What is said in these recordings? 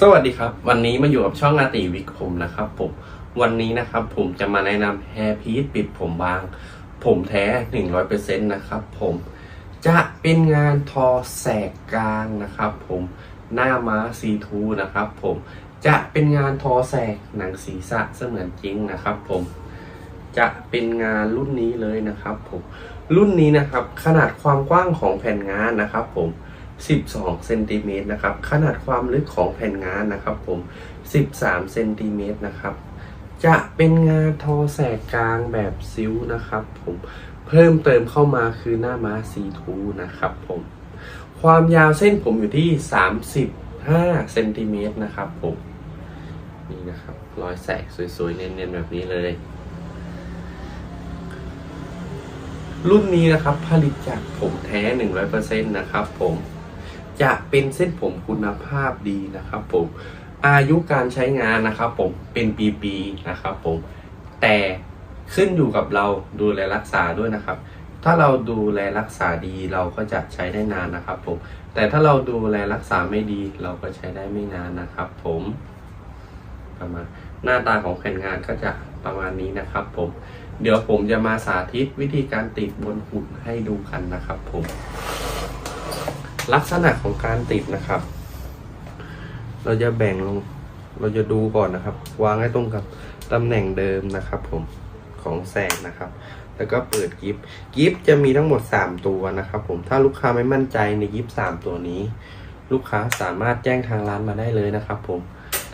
สวัสดีครับ วันนี้มาอยู่กับช่องอาติวิกผมนะครับผมวันนี้นะครับผมจะมาแนะนำแฮร์พีซปิดผมบาง ผมแท้ 100%นะครับผมจะเป็นงานทอแสกกลางนะครับผมหน้าม้าซีทูนะครับผมจะเป็นงานทอแสกหนังศีรษะเสมือนจริงนะครับผมจะเป็นงานรุ่นนี้เลยนะครับผมรุ่นนี้นะครับขนาดความกว้างของแผ่นงานนะครับผม 12เซนติเมตรนะครับขนาดความลึกของแผ่นงานนะครับผม 13เซนติเมตรนะครับจะเป็นงานทอแสกกลางแบบซิ้วนะครับผมเพิ่มเติมเข้ามาคือหน้าม้าซีทูนะครับผมความยาวเส้นผมอยู่ที่ 35เซนติเมตรนะครับผมนี่นะครับรอยแสกสวยๆ เนียนๆ แบบนี้เลย รุ่นนี้นะครับผลิตจากผมแท้ 100%นะครับผม จะเป็นเส้นผมคุณภาพดีนะครับผมอายุการใช้งานนะครับผมเป็นปีๆนะครับผมแต่ขึ้นอยู่กับเราดูแลรักษาด้วยนะครับ ถ้าเราดูแลรักษาดีเราก็จะใช้ได้นานนะครับผมแต่ถ้าเราดูแลรักษาไม่ดีเราก็ใช้ได้ไม่นานนะครับ ผมประมาณหน้าตาของแผ่นงานก็จะประมาณนี้นะครับผมเดี๋ยวผมจะมาสาธิตวิธีการติดบนหุ่นให้ดูกันนะครับผม ลักษณะของการติดนะครับ เราจะแบ่งลง เราจะดูก่อนนะครับ วางให้ตรงกับตำแหน่งเดิมนะครับ ผมของแสงนะครับ แล้วก็เปิดกิฟต์กิฟต์จะมีทั้งหมด 3 ตัวนะครับ ผมถ้าลูกค้าไม่มั่นใจในกิฟต์3ตัวนี้ ลูกค้าสามารถแจ้งทางร้านมาได้เลยนะครับ ผม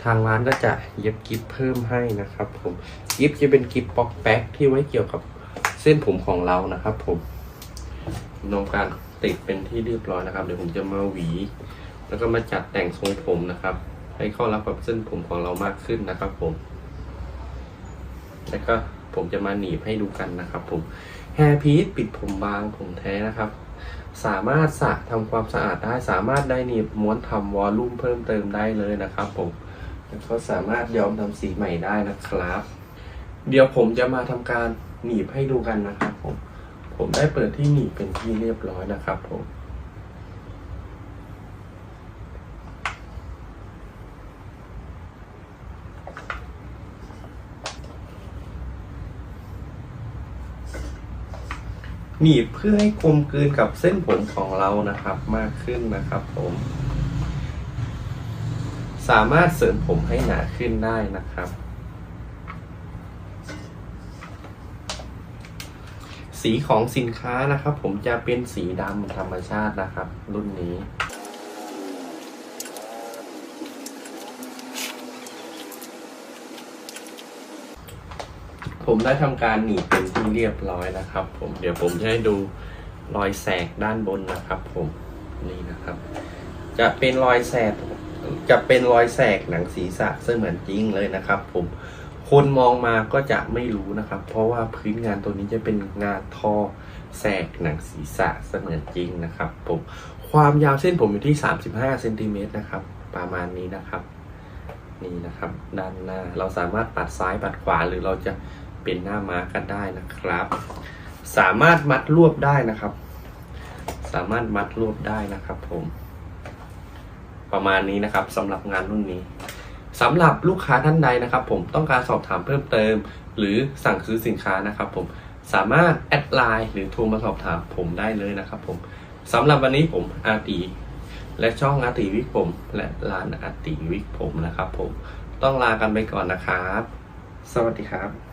ทางร้านก็จะเย็บกิฟต์เพิ่มให้นะครับ ผมกิฟต์จะเป็นกิฟต์ป๊อกแป๊กที่ไว้เกี่ยวกับเส้นผมของเรานะครับ ผมนำการ ติดเป็นที่เรียบร้อยนะครับ เดี๋ยวผมจะมาหวี แล้วก็มาจัดแต่งทรงผมนะครับ ให้เข้ารับกับเส้นผมของเรามากขึ้นนะครับผม แล้วก็ผมจะมาหนีบให้ดูกันนะครับ ผมแฮร์พีซปิดผมบางผมแท้นะครับ สามารถสระทำความสะอาดได้ สามารถได้หนีบม้วนทำวอลลุ่มเพิ่มเติมได้เลยนะครับ ผมแล้วก็สามารถย้อมทำสีใหม่ได้นะครับ เดี๋ยวผมจะมาทำการหนีบให้ดูกันนะครับผม ผมได้เปิดที่หนีบเป็นที่เรียบร้อยนะครับผมหนีบเพื่อให้กลมกลืนกับเส้นผมของเรานะครับมากขึ้นนะครับผม สามารถเสริมผมให้หนาขึ้นได้นะครับ สีของสินค้านะครับ ผมจะเป็นสีดำธรรมชาตินะครับ รุ่นนี้ผมได้ทำการหนีบเป็นที่เรียบร้อยนะครับ ผมเดี๋ยวผมจะให้ดูรอยแสกด้านบนนะครับ ผมนี่นะครับ จะเป็นรอยแสกจะเป็นรอยแสกหนังศีรษะเสมือนจริงเลยนะครับ ผม คนมองมาก็จะไม่รู้นะครับ เพราะว่าพื้นงานตัวนี้จะเป็นงานทอแสกหนังศีรษะเสมือนจริงนะครับผมความยาวเส้นผมอยู่ที่ 35เซนติเมตรนะครับ ประมาณนี้นะครับ นี่นะครับ ด้านหน้าเราสามารถปัดซ้ายปัดขวาหรือเราจะเป็นหน้าม้ากันได้นะครับ สามารถมัดรวบได้นะครับ สามารถมัดรวบได้นะครับ ผม ประมาณนี้นะครับสำหรับงานรุ่นนี้ สำหรับลูกค้าท่านใดนะครับ ผมต้องการสอบถามเพิ่มเติม หรือสั่งซื้อสินค้านะครับ ผมสามารถแอดไลน์หรือโทรมาสอบถามผมได้เลยนะครับผมสำหรับวันนี้ผมอาตีและช่องอาตีวิกผม และร้านอาตีวิกผมนะครับ ผมต้องลากันไปก่อนนะครับ สวัสดีครับ